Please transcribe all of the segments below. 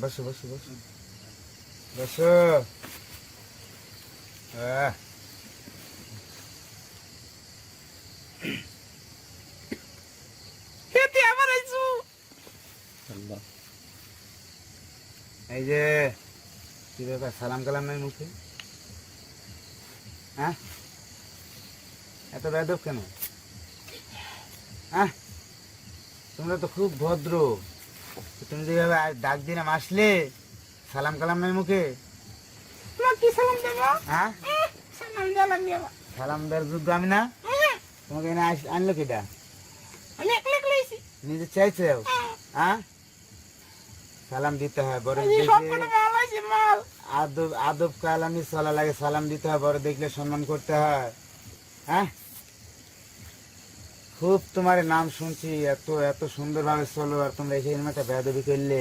বসো বসো বসো। বসো। এই যে কি ব্যাপার? সালাম কালাম নাই মুখে? হ্যাঁ? এত বেদব কেন? হ্যাঁ? তোমরা তো খুব ভদ্র। তুমি যেভাবে ডাক দিলাম আসলে সালাম কালাম নাই মুখে? কি সালাম দেবো? হ্যাঁ? সালাম দেওয়ার যোগ্য আমি না? তোমাকে এনে আনলো কিটা নিজে চাইছে হ্যাঁ। সালাম দিতে হয় বড় আদব আদব কালামি চলা লাগে সালাম দিতে হয় বড় দেখলে সম্মান করতে হয়। হ্যাঁ? খুব তোমার নাম শুনছি এত এত সুন্দর ভাবে চলো আর তোমরা এসে একটা বেদবি করলে।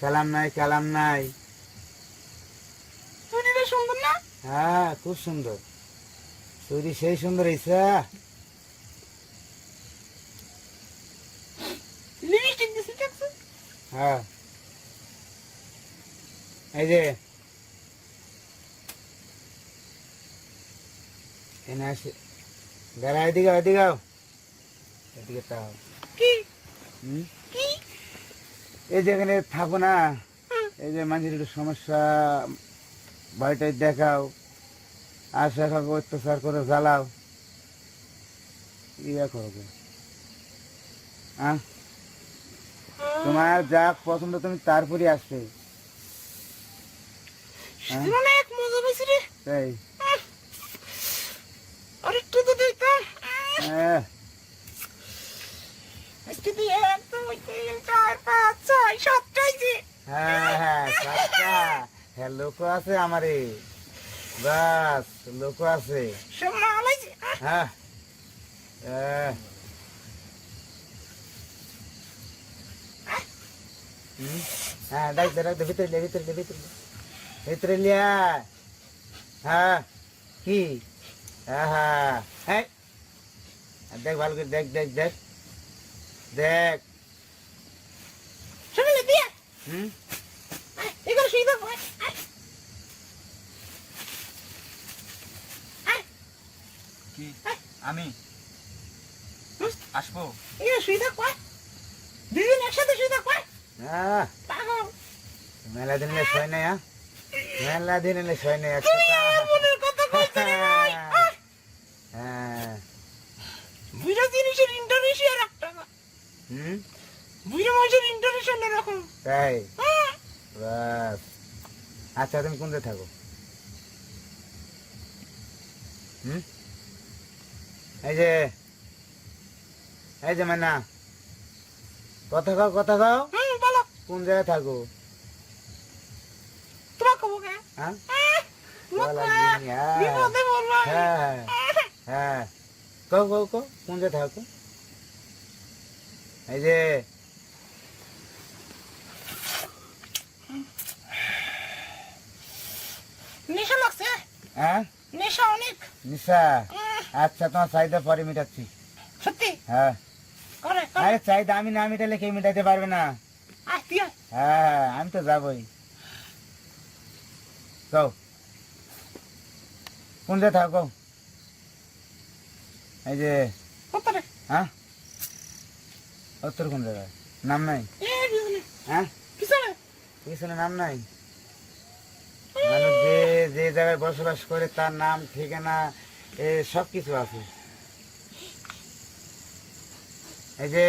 সালাম নাই কালাম নাই। সুন্দর না? হ্যাঁ খুব সুন্দর। চুরি সেই সুন্দর দেখছ হ্যাঁ। এই যে। এনে আসে। দাঁড়া এদিকে এদিকে। এদিকে তাও। হুম? এই যে এখানে থাকো না এই যে মানুষের একটু সমস্যা বাড়িটাই দেখাও। আশা খাব অত্যাচার করে জ্বালাও। ইয়া করো হ্যাঁ তোমার যা পছন্দ তুমি তারপরে আসবে। হ্যাঁ? অনেক মজা পেয়েছি রে। তাই আরেকটু তো দিতাম হ্যাঁ। দিয়ে এক দুই তিন চার পাঁচ ছয় সাতটাই যে। হ্যাঁ হ্যাঁ সাতটা। হ্যাঁ লোক আছে আমারে। বাস লোক আছে। সব মাল আইছে হ্যাঁ। হ্যাঁ হুম? হ্যাঁ ডাক দে ডাক দে ভিতরে লে ভিতরে লে। ভিতরে ভিতরে লিয়া হ্যাঁ কি? হ্যাঁ হ্যাঁ। হ্যাঁ দেখ ভালো করে দেখ দেখ দেখ। দেখ। দিয়ে। হুম? এগুলো শুয়ে কি? আমি? আসব? এগুলো শুয়ে। দুজন একসাথে শুয়ে। হ্যাঁ পাগল। মেলা দিন এলে হ্যাঁ মেলা দিন এলে নাই একসাথে মনের কথা কইতে রে ভাই আয়। হ্যাঁ বুড়া জিনিসের ইন্টারেস্টই আর একটা না হুম? বুড়া মানুষের ইন্টারেস্ট অন্যরকম তাই? হ্যাঁ, বাস। আচ্ছা তুমি কোনটা থাকো? হুম? এই যে এই যে মানা কথা খাও কথা বলো। কোন জায়গায় থাকো? তোমার কবো কে? হ্যাঁ? হ্যাঁ। হ্যাঁ হ্যাঁ। হ্যাঁ। কও কও কও কোন জায়গায় থাকো? এই যে। নেশা লাগছে? হ্যাঁ? নেশা অনেক। নিশা? আচ্ছা তোমার চাহিদা পরে মিটাচ্ছি। সত্যি? হ্যাঁ। আরে চাহিদা আমি না মিটালে কেউ মিটাতে পারবে না। আয়। হ্যাঁ আমি তো যাবই। কও কোন জায়গায় থাকো? এই যে। হ্যাঁ? উত্তর কোন জায়গায় নাম নাই হ্যাঁ পিছনে। নাম নাই মানুষ যে যে জায়গায় বসবাস করে তার নাম ঠিকানা এ সব কিছু আছে এই যে।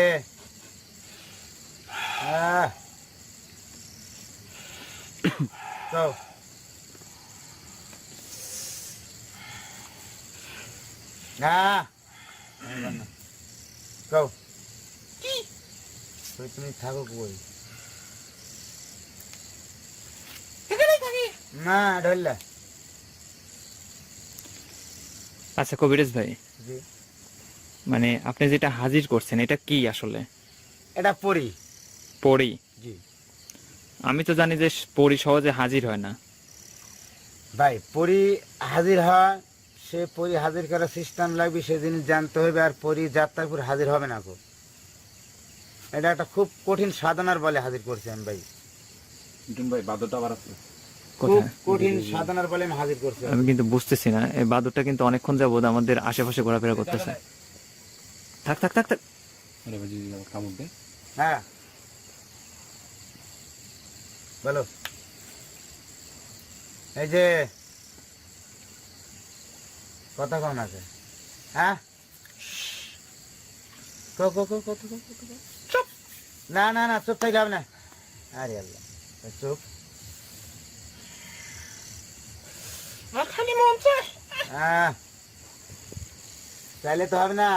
কও। না কি? কই তুমি থাকো কই? না ঢললা আচ্ছা কবিরাজ ভাই। মানে আপনি যেটা হাজির করছেন এটা কি আসলে? এটা পড়ি পরি? জি। আমি তো জানি যে পরি সহজে হাজির হয় না। ভাই পরি হাজির হয় সে পরি হাজির করার সিস্টেম লাগবে সে জিনিস জানতে হবে আর পরি যাত্রার পর হাজির হবে না গো। এটা একটা খুব কঠিন সাধনার বলে হাজির করছি আমি ভাই। মিঠুন ভাই বাদরটা আবার আছে। খুব কঠিন সাধনার বলে আমি হাজির করছি। আমি কিন্তু বুঝতেছি না এই বাদুরটা কিন্তু অনেকক্ষণ যাবত আমাদের আশেপাশে ঘোরাফেরা করতেছে। থাক থাক থাক থাক। আরে আবার কামড় দেয় হ্যাঁ। বলো। এই যে কথা কন আছে। হ্যাঁ? কো কো কো কত কো কত না না না চুপ থাকলে হবে না। আরে আল্লাহ চুপ মন হ্যাঁ চাইলে তো হবে না।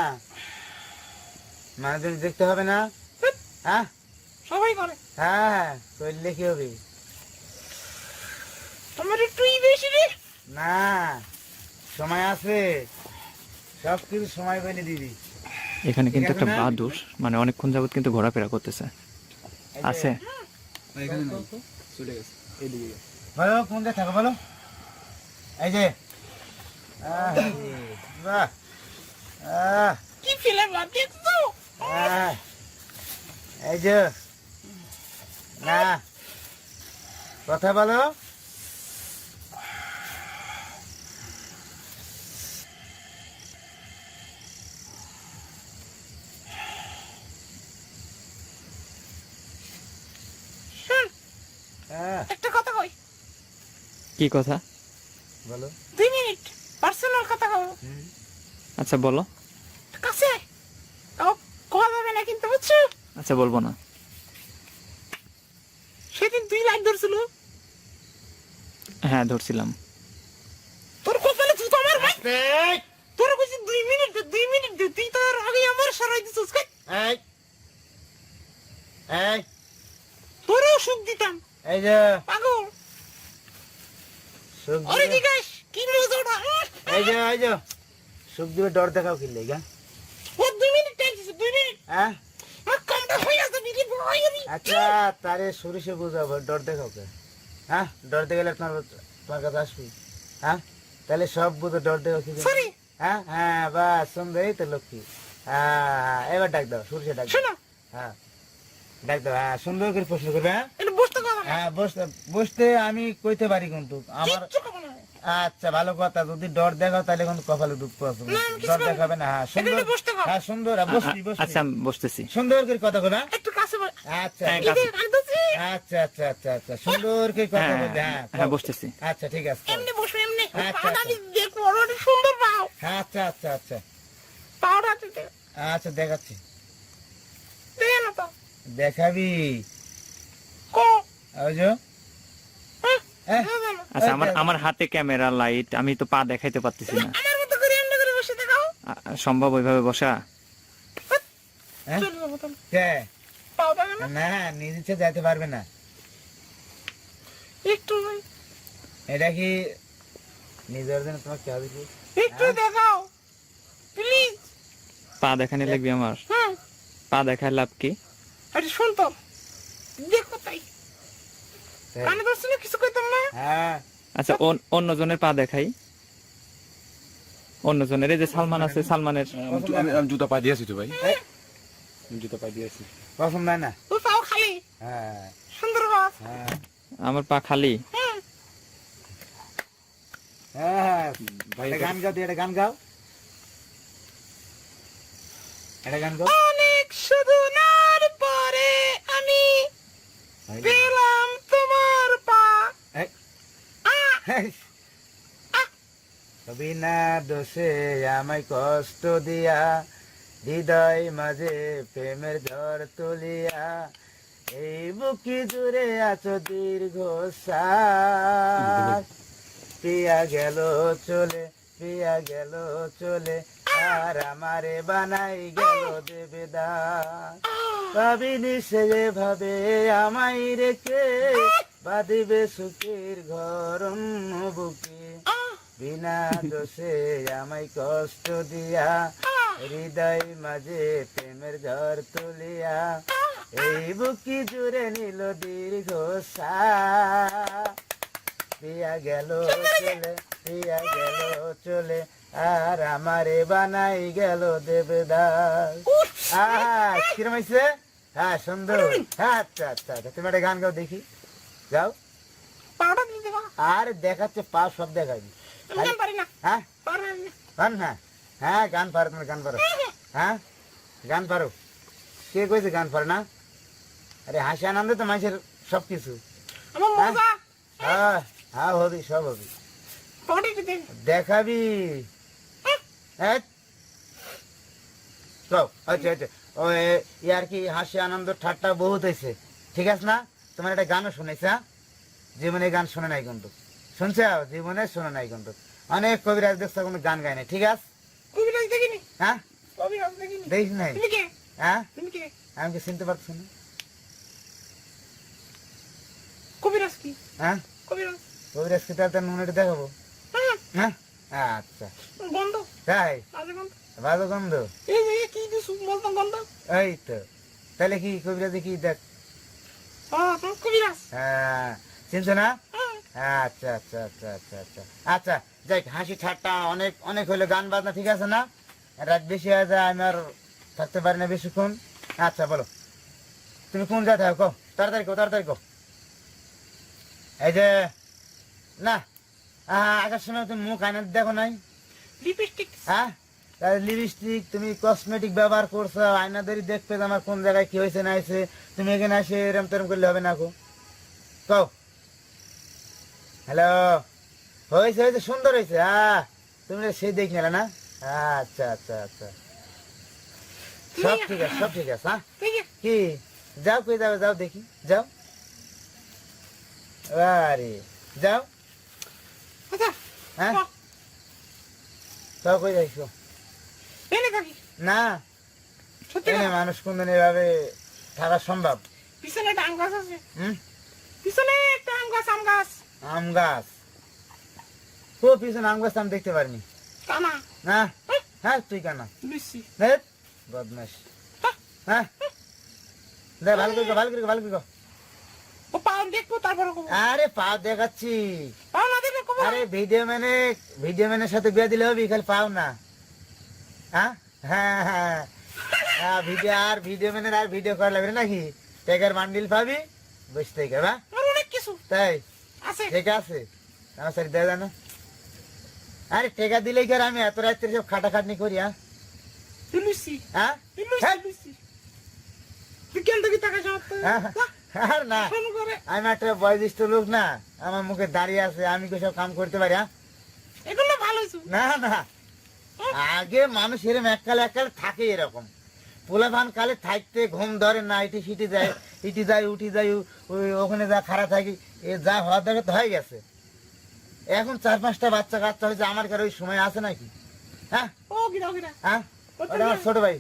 মানুষজন দেখতে হবে না। হ্যাঁ? সবাই করে। হ্যাঁ করলে কি হবে? তোমার একটু বেশি রে। না সময় আছে। সব কিছু সময় বলে দিবি। এখানে কিন্তু একটা? বাদুর মানে অনেকক্ষণ যাবত কিন্তু ঘোরাফেরা করতেছে। এই যে- আছে এখানে নাই চলে গেছে এইদিকে গেছে বলো কোনটা থাকো বলো এই যে আহ, বাহ আহ, কি ফেলে বাদ দেখছ আহ, এই যে না কথা বলো শোন হ্যাঁ একটা কথা কই। কি কথা? বলো। দুই মিনিট পার্সোনাল কথা কও। আচ্ছা বলো। কাছে। কোয়া যাবে না কিন্তু বুঝছ? আচ্ছা বলব না। সেদিন তুই লাইট ধরছিল। হ্যাঁ ধরছিলাম। তোর কপালে তুই তো আমার ভাই। তোর কইছি দুই মিনিট দুই মিনিট তুই তো আর আগে আমার সরাই দিছিস কই এই। এই। তোরও সুখ দিতাম। এই যে পাগল। ওরে জিজ্ঞাস কি মজাটা এই যে এই যে সুখ ডর দেখাও কি লেগা ও দুই মিনিট টাইম দিছে দুই মিনিট। হ্যাঁ? হয়ে আচ্ছা তারে সরিষে বুঝাবো ডর দেখাও কে? হ্যাঁ? ডর দেখলে তোমার তোমার কাছে আসবি। হ্যাঁ? তাহলে সব বুঝো ডর দেখাও কি হ্যাঁ? হ্যাঁ বাস সুন্দর এই তো লক্ষ্মী। হ্যাঁ এবার ডাক দাও সরিষে ডাক দাও। হ্যাঁ। ডাক দাও হ্যাঁ সুন্দর করে প্রশ্ন করবে হ্যাঁ? হ্যাঁ বসতে বসতে আমি কইতে পারি কিন্তু আমার আচ্ছা ভালো কথা যদি ডর দেখাও তাহলে কিন্তু কপালে দুঃখ আছে। ডর দেখাবে না হ্যাঁ সুন্দর। হ্যাঁ সুন্দর হ্যাঁ, বসবি বসবি আচ্ছা আমি বসতেছি। সুন্দর করে কথা বলবে হ্যাঁ? একটু কাছে আচ্ছা। হ্যাঁ, আচ্ছা। আচ্ছা আচ্ছা আচ্ছা আচ্ছা সুন্দর করে কথা হ্যাঁ বলবে হ্যাঁ হ্যাঁ বসতেছি। আচ্ছা ঠিক আছে। এমনি বসো এমনি। আচ্ছা, আমি দেখব ওর সুন্দর পাও। হ্যাঁ আচ্ছা আচ্ছা আচ্ছা। পাওটা আচ্ছা দেখাচ্ছি। দেখে না তো। দেখাবি কো ওই যে হ্যাঁ, হ্যাঁ দেখে না। আচ্ছা আমার আমার হাতে ক্যামেরা লাইট আমি তো পা দেখাইতে পারতেছি না। আমার মতো করে এমনি করে বসে দেখাও আ- সম্ভব ওইভাবে বসা? হ্যাঁ? না? না নিজ যাইতে পারবে না। একটু এটা কি নিজের জন্য তোমার কে হবে একটু দেখাও। প্লিজ। পা দেখানি লাগবে আমার। পা দেখায় লাভ কি? আরে শুনতো দেখো তাই। কানে কিছু কইতাম না? হ্যাঁ। আচ্ছা অন্য জনের পা দেখাই। অন্য জনের এই যে সালমান আছে সালমানের আমি জুতা পা দিয়েছি তো ভাই। জুতা পা দিয়েছি পছন্দ হয় না। তুই পাও খালি? হ্যাঁ। সুন্দর বাস। হ্যাঁ। আমার পা খালি। হ্যাঁ। ভাই গান গাও একটা গান গাও। গান গাও। অনেক সাধনার পরে আমি পেলাম তোমার পা এই, আহ, এই। বিনা দোষে আমায় কষ্ট দিয়া, হৃদয় মাঝে প্রেমের ঝড় তুলিয়া, এই বুকি জুড়ে আছো দীর্ঘ। পিয়া গেল চলে পিয়া গেল চলে, আর আমারে বানাই গেল দেবেদাস। ভাবিনি সে ভাবে আমায় রেখে বাঁধিবে সুখের ঘর বুকে। বিনা দোষে আমায় কষ্ট দিয়া হৃদয় মাঝে প্রেমের ঘর তুলিয়া এই বুকি জুড়ে নিল দীর্ঘ। পিয়া গেল চলে পিয়া গেল চলে আর আমারে বানাই গেল দেবদাস। আহা কিরম হয়েছে হ্যাঁ সুন্দর। আচ্ছা আচ্ছা আচ্ছা তুমি একটা গান গাও দেখি। যাও। আর দেখাচ্ছে পা সব দেখাবি আমি গান পারি না। হ্যাঁ? না হ্যাঁ। গান পারো তুমি গান পারো। হ্যাঁ গান পারো। কে কইছে গান পারো না? আরে হাসি আনন্দে তো মানুষের সব কিছু হ্যাঁ? হ্যাঁ। হবি সব হবি। দেখাবি? হ্যাঁ। আচ্ছা আচ্ছা। ও ইয়ার কি হাসি আনন্দ ঠাট্টা বহুত হয়েছে ঠিক আছে না? তোমার একটা গানও শুনেছে? জীবনে গান শুনে নাই কিন্তু। শুনছে? জীবনে শুনে নাই কিন্তু। অনেক কবিরাজ দেখছ কোনো গান গায় ঠিক আছে? কবিরাজ দেখিনি। হ্যাঁ? কবিরাজ দেখিনি। দেখিস নাই? হ্যাঁ? আমি কি চিনতে পারছি না? কবিরাজ কি? হ্যাঁ? কবিরাজ। কবিরাজ কি তার নুনেটা দেখাবো? হ্যাঁ। হ্যাঁ? আচ্ছা। গন্ধ? তাই? ভালো গন্ধ। এই কি দিছু? বলতো গন্ধ। এই তো। তাহলে কি কবিরাজে কি দেখ হ্যাঁ চিনছো না? হ্যাঁ আচ্ছা আচ্ছা আচ্ছা আচ্ছা আচ্ছা। আচ্ছা যাই হাসি ঠাট্টা অনেক অনেক হইল গান বাজনা ঠিক আছে না? রাত বেশি হয়ে যায় আমি আর থাকতে পারি না বেশিক্ষণ। আচ্ছা বলো। তুমি কোন জায়গায় থাকো? তাড়াতাড়ি কো তাড়াতাড়ি কো এই যে না আসার সময় তুমি মুখ আয়না দেখো নাই? লিপস্টিক হ্যাঁ? লিপস্টিক তুমি কসমেটিক ব্যবহার করছ আয়না ধরে দেখবে আমার কোন জায়গায় কি হয়েছে না হয়েছে তুমি এখানে আসে এরম তেরম করলে হবে না কো কও। হ্যালো হয়েছে হয়েছে সুন্দর হয়েছে হ্যাঁ তুমি সেই দেখ নিলে না? আচ্ছা আচ্ছা আচ্ছা। সব ঠিক আছে সব ঠিক আছে হ্যাঁ? কি? যাও কই যাবে যাও দেখি যাও। আরে যাও। হ্যাঁ? ও, সব কই যাইছো? এনে থাকি না। সত্যি মানুষ কোনদিন এভাবে থাকা সম্ভব? পিছনে একটা আম গাছ আছে। পিছনে একটা আম গাছ আম গাছ। আম গাছ? ও পিছনে আম গাছ আমি দেখতে পারিনি। কানা? না? হ্যাঁ তুই কেন। লুচি। দেখ বদমাস হ্যাঁ? দেখ ভালো করে গো, ভালো করে ভালো করে ও পাও দেখব তারপরে আরে পা দেখাচ্ছি। পাও না দেখলে আরে ভিডিও ম্যানে ভিডিও ম্যানের সাথে বিয়ে দিলে হবে খালি পাও না। হ্যাঁ? হ্যাঁ হ্যাঁ। হ্যাঁ ভিডিও আর ভিডিও ম্যানের আর ভিডিও করা লাগবে নাকি? টেকার বান্ডিল পাবি? বসে থেকে বা? অনেক কিছু। তাই? আছে। ঠিক আছে। আমার সারি দেয় না আরে টেকা দিলেই কি আমি এত রাত্রে সব খাটাখাটনি করি হ্যাঁ? লুচি। হ্যাঁ? লুচি হ্যাঁ? লুচি। তুই কেন থেকে টাকা জমা হ্যাঁ, আর না আমি একটা বয়োজ্যেষ্ঠ লোক না আমার মুখে দাঁড়িয়ে আছে আমি কি সব কাম করতে পারি হ্যাঁ? এগুলো ভালো না না। আগে মানুষ এরকম এককালে এককালে থাকে এরকম। পোলাভান কালে থাকতে ঘুম ধরে না ইটি সিটি যায় ইটি যায় উঠি যায় ওই ওখানে যা খারাপ থাকি এ যা হওয়ার দরকার তো হয়ে গেছে। এখন চার পাঁচটা বাচ্চা কাচ্চা হয়েছে আমার কার ওই সময় আছে নাকি? হ্যাঁ? হ্যাঁ? ওটা আমার ছোট ভাই।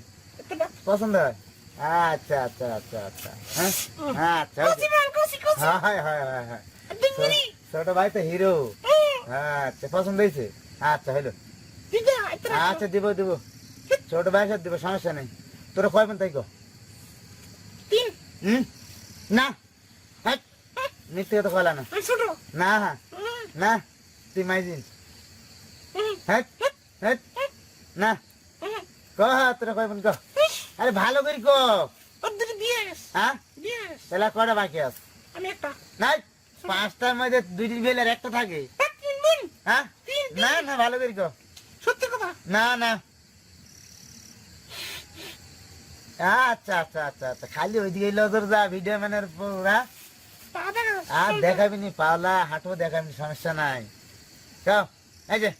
পছন্দ হয়? আচ্ছা আচ্ছা আচ্ছা আচ্ছা। হ্যাঁ? আচ্ছা হ্যাঁ হ্যাঁ হ্যাঁ হ্যাঁ ছোট ভাই তো হিরো। আচ্ছা পছন্দ হয়েছে? আচ্ছা এটা আচ্ছা দিব দিব। ছোট ভাই সাথে দিব সমস্যা নেই। তোরা কয়বেন তাই কো তিন। হুম? না। হ্যাঁ মিথ্যে কথা কলা না। না হ্যাঁ না তুই মাইজিন হ্যাঁ হ্যাঁ না। ক তোরা কয়বেন ক আরে ভালো করে ক। হ্যাঁ তাহলে কটা বাকি আছে? আমি একটা। নাই। পাঁচটার মধ্যে দুইটি বেল আর একটা থাকে। দিন হ্যাঁ? না না ভালো করে ক। না না। আচ্ছা আচ্ছা আচ্ছা আচ্ছা। খালি ওইদিকে নজর যা ভিডিও ম্যানের পুরা। আর দেখাবি নি পাওলা হাঁটু দেখাবি সমস্যা নাই। যাও এই যে।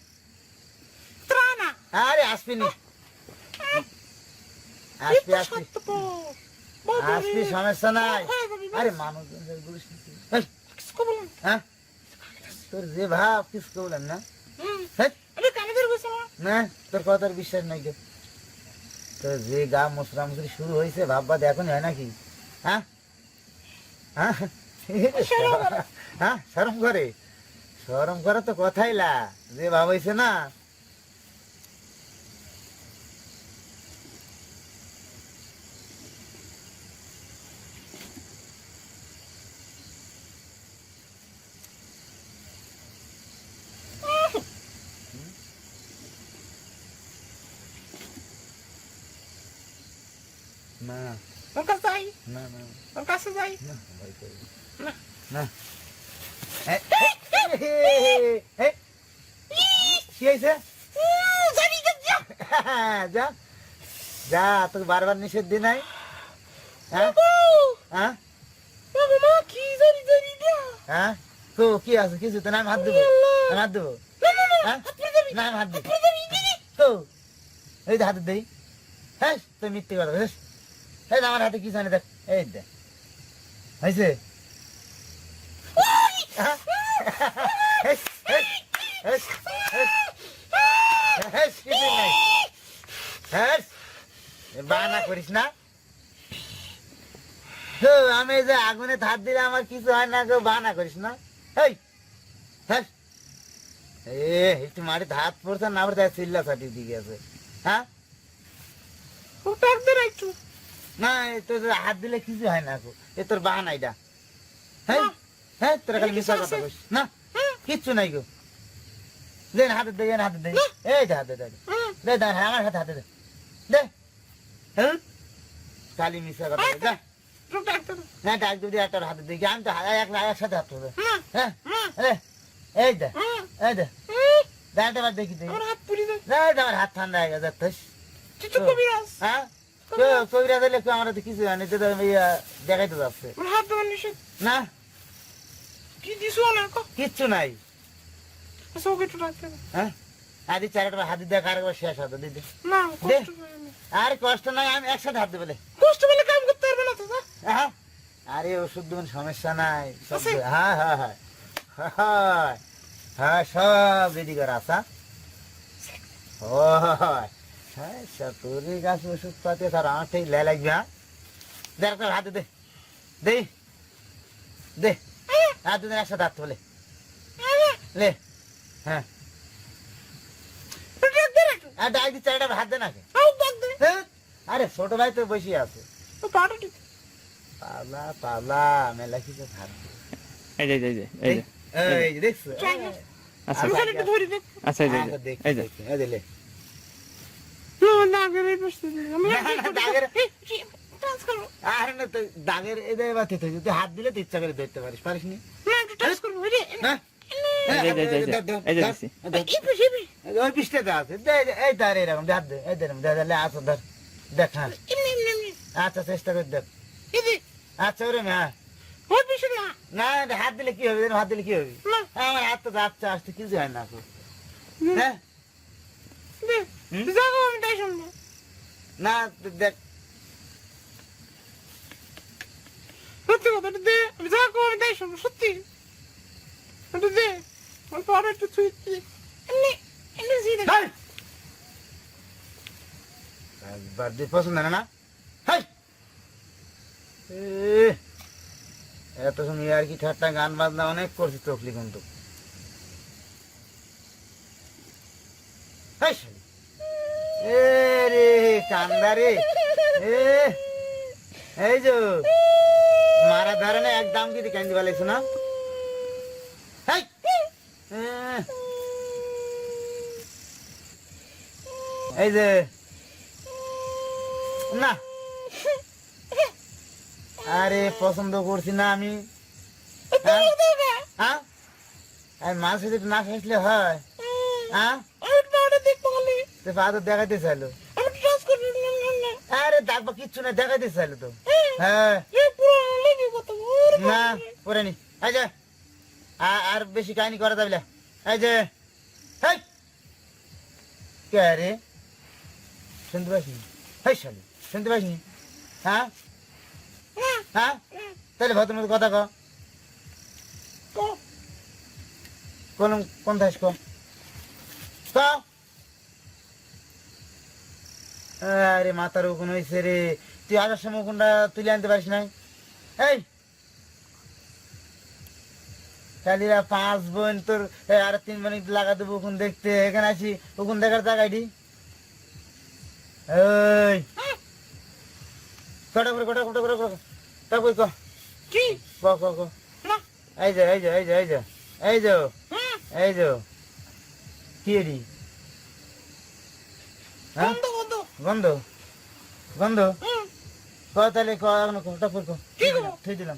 আরে আসবি নি আসবি আসবি। আসবি সমস্যা নাই। হয়ে। আরে বলুন। হ্যাঁ? তোর যে ভাব কিছু বলেন না? হুম, না। তোর কথার বিশ্বাস নাই যে গা শুরু হয়েছে ভাববা এখন হয় নাকি? হ্যাঁ? হ্যাঁ? শরম করে। হ্যাঁ সরম করে? সরম করে তো কথাই লা। যে ভাব হয়েছে না না। ওর কাছে যাই। না না। ওর কাছে যাই। না করি না। না। কি হয়েছে? যে। যা। তোকে বারবার নিষেধ দি নাই। হ্যাঁ? হ্যাঁ। হ্যাঁ? তো কি আছে? কিছু তো না আমি হাত দেবো। হাত দেবো। না, হ্যাঁ? হাত দিদি। তো এই হাতে দেই। হ্যাঁ তুই মিথ্যে কথা এই আমার হাতে কি জানি দেখ এই দেখ। হয়েছে? হ্যাঁ? করিস না? আমি যে আগুনে হাত দিলে আমার কিছু হয় না কেউ বাহানা করিস না? এই একটু মাটিতে হাত পড়ছে না পড়ছে চিল্লা ছাটি দিকে আছে। হ্যাঁ? একটু। না এ তো যে হাত দিলে কিছু হয় না। এ তোর বাহানা এটা হ্যাঁ? হ্যাঁ তোরা খালি মিশা কথা কইস। না কিচ্ছু নাই গো। দে না হাতে দে হাতে দে। এই দে হাতে দে দে। দে আমার হাতে হাতে দে। দে। হ্যাঁ খালি মিশা কথা দে। না। ডাক যদি একটা হাতে দেখি আমি তো একলা একসাথে হাত না, হ্যাঁ? এই দে এই দে। পার দেখি দেখি। হাত ঠান্ডা হয়ে গেছে। হ্যাঁ? কবিরা দিলে কেউ আমার তো কিছু হয়নি তো দেখাইতে যাচ্ছে। হাত দেওয়ার নিষেধ। না। কি দিছো না কিচ্ছু নাই। আচ্ছা। হ্যাঁ? আদি চারটা হাত দেখ আর একবার শেষ হাতে দিদি না, কষ্ট আর কষ্ট নাই আমি একসাথে হাত দেবে কষ্ট পেলে কাম করতে পারবে না তো, হ্যাঁ? আরে ওষুধ দেবেন সমস্যা নাই। হ্যাঁ হ্যাঁ হ্যাঁ। হ্যাঁ হ্যাঁ। সব রেডি করা আসা ও হ্যাঁ সতুরি গাছ ওষুধ পাতে তার আমার ঠিক লে লাগবে হ্যাঁ দে একটা হাতে দে দে দে আর দুদিন একসাথে হাত বলে লে হ্যাঁ না। আর ডাক দি চারটা হাত দে। হ্যাঁ? আরে ছোট ভাই তো বসে আছে। পালা পালা মেলা কিছু দে। এই যে এই যে, এই যে দেখছ আচ্ছা দেখ। আচ্ছা এই যে, এই যে এই যে আরে না তো দাগের এই জায়গায় বাতি তুই তুই হাত দিলে তুই ইচ্ছা করে ধরতে পারিস পারিস নি হ্যাঁ? ওই আছে এই ধর এরকম হাত দে এই ধর ধরলে আচ্ছা ধর দেখ হ্যাঁ এমনি, এমনি, এমনি। আচ্ছা চেষ্টা করে দেখ আচ্ছা ওরে হ্যাঁ না। না হাত দিলে কি হবে হাত দিলে কি হবে আমার হাত তো যাচ্ছে আসতে কিছু হয় না হ্যাঁ? যাব আমি তাই। না দেখ সত্যি কথা, একটু দে। আমি যা করব আমি তাই সত্যি। একটু দে। পাটা একটু এমনি, এমনি ছুঁয়ে দে। হেই! পছন্দ না না হাই এত সময় আর কি ঠাট্টা গান বাজনা অনেক করছি তকলি কিন্তু হাই। এ রে কান্দা রে এ এই যে মারা ধরে একদম কি কান্দি বলেছ না এই যে না। আরে পছন্দ করছি না আমি। হ্যাঁ? হ্যাঁ? আর মাছ যদি না খাইলে হয়। হ্যাঁ? আমি একটু পাটা দেখব খালি। তো ফাদার দেখাইতে চাইলো আমি একটু টাচ করব, না, না, না। আরে দেখব কিচ্ছু না দেখাইতে চাইলো তো। হ্যাঁ। না পরে নি এই যে আর বেশি কাহিনী করা যাবে এই যে কে রে? শুনতে পাইনি হেই শালি শুনতে পাইনি হ্যাঁ? হ্যাঁ? তাহলে ভদ্র মতো কথা কো। কোন কোন কো ক আরে মাথার উকুন হয়েছে রে। তুই আসার সময় উকুনটা তুলে আনতে পারিস নাই? এই! কালিরা পাঁচ বোন তোর আর তিন বোন লাগা দেবো উকুন দেখতে। এখানে আসি উকুন দেখার জায়গাটি এই! কটা করে কটা কটা করে তা কই ক? কি? ক ক এই যে এই যে এই যে এই যে এই যে এই যে। কি এডি? হ্যাঁ। গন্ধ? গন্ধ? তাহলে কটা পর থুই দিলাম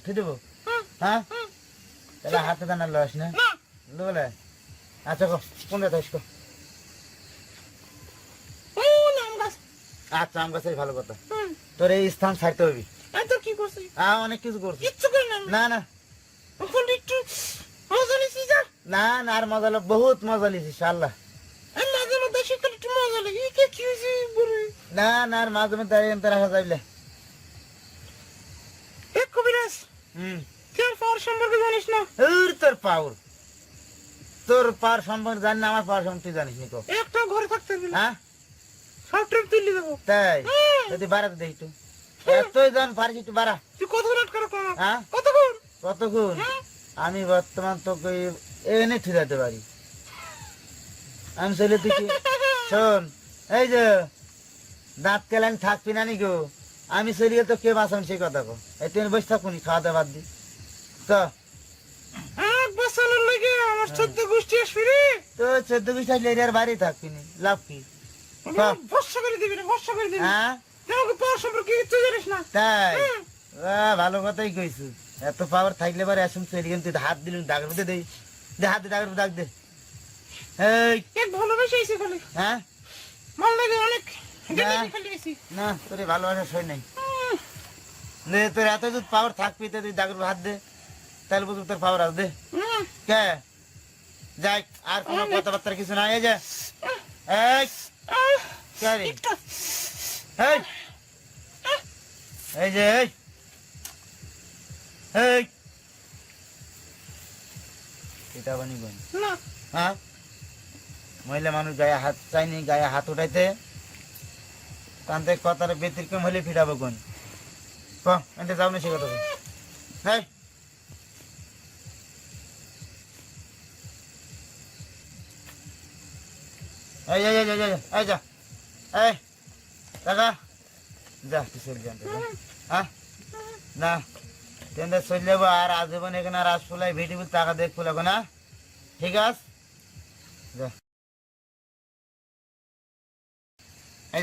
হ্যাঁ? তাহলে হাতে দানা লস না? বলে? আচ্ছা কো কোন আচ্ছা আম গাছের ভালো কথা। তোর এই স্থান ছাড়তে কি করছিস? অনেক কিছু করছিস। কিচ্ছু না না। না না আর মজা বহুত মজা লিছিস আল্লাহ না না আর মাঝে মধ্যে এমতে রাখা যাইলে কবিরাজ হুম। তুই পাওয়ার সম্পর্কে জানিস না? তোর পাওর তোর পার সম্পর্কে জানি না আমার পাওয়ার সম্পর্কে জানিস নি একটা ঘরে থাকতে হ্যাঁ? সব তুলে দেবো তাই? যদি বাড়াতে দেই একটু। এতই জন পারিস একটু বাড়া। তুই কত রাত করে কর হ্যাঁ? কতক্ষণ? কতক্ষণ? হ্যাঁ? আমি বর্তমান তোকে এনে ঠিকাতে পারি। আমি চলে তুই শোন এই যে দাঁত কেলান থাকবি না নি গো আমি চলে তো কে বাঁচান সেই কথা কো এই তুই বসে থাকুনি খাওয়া দাওয়া বাদ দি। তো আমার চোদ্দ গোষ্ঠী আসবি তো চোদ্দ বিশ থাকলে এর বাড়ি থাকবি লাভ কি? হ্যাঁ। ভরসা করে দিবি রে ভরসা করে দিবি। হ্যাঁ? ভালো কথাই কইছু। এত পাওয়ার থাকলে পরে আসুন চলে গেল তুই হাত দিলুন দাগের মধ্যে দেই। দে হাত দে দাগের মধ্যে দাগ দে। এই। এক ভালোবেসে এসে খালি। হ্যাঁ? লাগে অনেক। না। তোর ভালোবাসা সই নাই। নে তোর এত যদি পাওয়ার থাকবি তো তুই দাগের হাত দে তাহলে বুঝবি তোর পাওয়ার আছে দে। কে? যাই আর কোনো কথাবার্তা কিছু না এই যে। এই কে রে? এই। এই যে এই। এই। এটা বানি বোন হ্যাঁ? মহিলা মানুষ গায়ে হাত চাইনি গায়ে হাত উঠাইতে। তান্তে কথার ব্যতিক্রম হলে ফিরাবো কোন? এনতে যাও না সে কথা যা। এই টাকা যা, তুই হ্যাঁ? না। তেন্দে চলে যাব আর আজীবন এখানে আর আজ ফুলাই ভিটি টাকা দেখ ফুলাবো না। ঠিক আছে?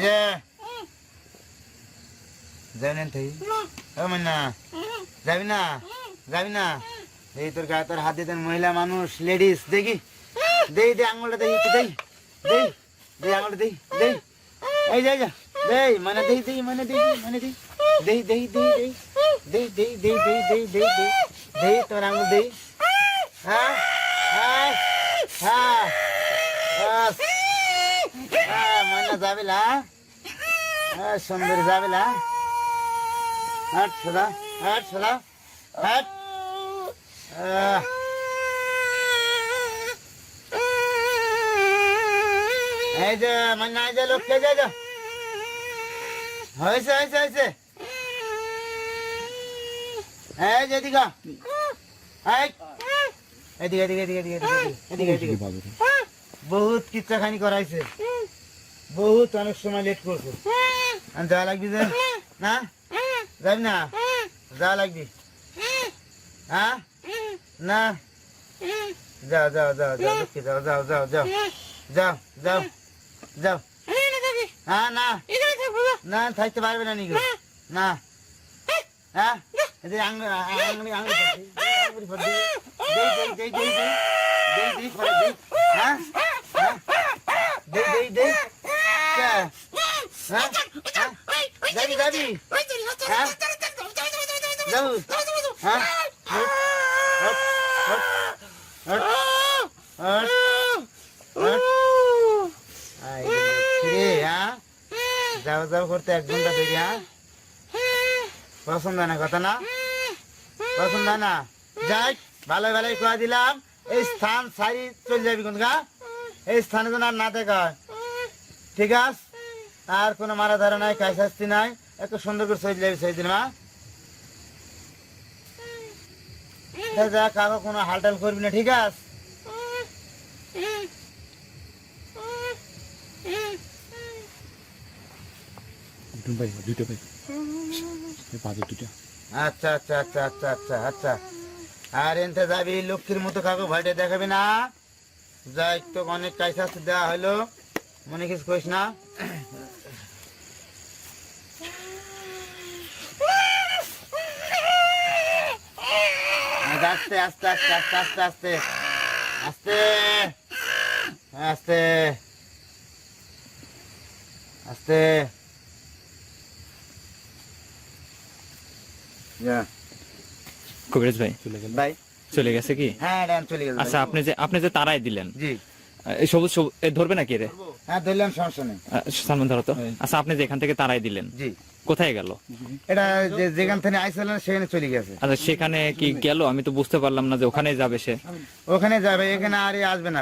যে যাবি না তুই না। ও মান্না। যাবি না? যাবি না? এই তোর গায়ে তোর হাত দিতেন মহিলা মানুষ লেডিস দেখি। দেই দে আঙুলটা দেই একটু দেই। দেই দেই আঙুলটা দেই দেই। এই যা যা। দেই মানে দেই দেই মানে দেই মানে দেই। দেই দেই দেই দেই। দেই দেই দেই দেই দেই দেই দেই। দেই তোর আঙুল দেই। হ্যাঁ? হ্যাঁ? হ্যাঁ? বাস। হ্যাঁ মানে যাবে না? হ্যাঁ সুন্দর যাবে না? হাট সোদা হাট সোদা হাট। এই যে মানে এই যে লোককে যে হয়েছে হয়েছে হয়েছে। এই যে এই। এদিকে এদিকে এদিকে এদিকে এদিকে এদিকে এদিকে বহুত কিচ্ছা খানি করাইছে। বহুত অনেক সময় লেট করছে। যা লাগবি যে। না? যাবি না? যা লাগবি। হ্যাঁ? না? যাও যাও যাও যাও লক্ষ্মী যাও যাও যাও যাও। যাও যাও যাও। হ্যাঁ না। না থাকতে পারবে না নিগো। না। হ্যাঁ। আঙুলি আঙুলি আঙুলি দেই হ্যাঁ। হ্যাঁ? যাবি যাবি হ্যাঁ যাব হ্যাঁ যাও যাও করতে এক ঘণ্টা দেরি হ্যাঁ পছন্দ হয় না কথা না পছন্দ হয় না যাই ভালো ভালোই কয়া দিলাম এই স্থান সারি চলে যাবি কোন গা এই স্থানে যেন আর না দেখা ঠিক আছে আর কোনো মারা ধরা নাই কাজ শাস্তি নাই। একটু সুন্দর করে যাবি সেই দিন মা। যা কাকা কোনো হালটাল করবি না ঠিক আছে? দুটো পাঁচের দুটো আচ্ছা আচ্ছা আচ্ছা আচ্ছা আচ্ছা আচ্ছা। আর এনতে যাবি লক্ষ্মীর মতো কাকু ভয়টা দেখাবি না। যাই তো অনেক কাজ দেওয়া হলো। মনে কিছু কইস না। আস্তে আস্তে আস্তে আস্তে আস্তে আস্তে আস্তে। আস্তে আস্তে। কবিরাজ ভাই ভাই। চলে গেছে কি? হ্যাঁ চলে গেল আচ্ছা আপনি যে আপনি যে তারাই দিলেন জি। এই সবুজ সবুজ ধরবে নাকি রে হ্যাঁ ধরলাম সমস্যা নেই। সালমান ধরো তো। আচ্ছা আপনি যেখান থেকে তারাই দিলেন জি। কোথায় গেল? এটা যে যেখান থেকে আইসলেন সেখানে চলে গেছে। আচ্ছা সেখানে কি গেল? আমি তো বুঝতে পারলাম না যে ওখানে যাবে সে। ওখানে যাবে এখানে আর আসবে না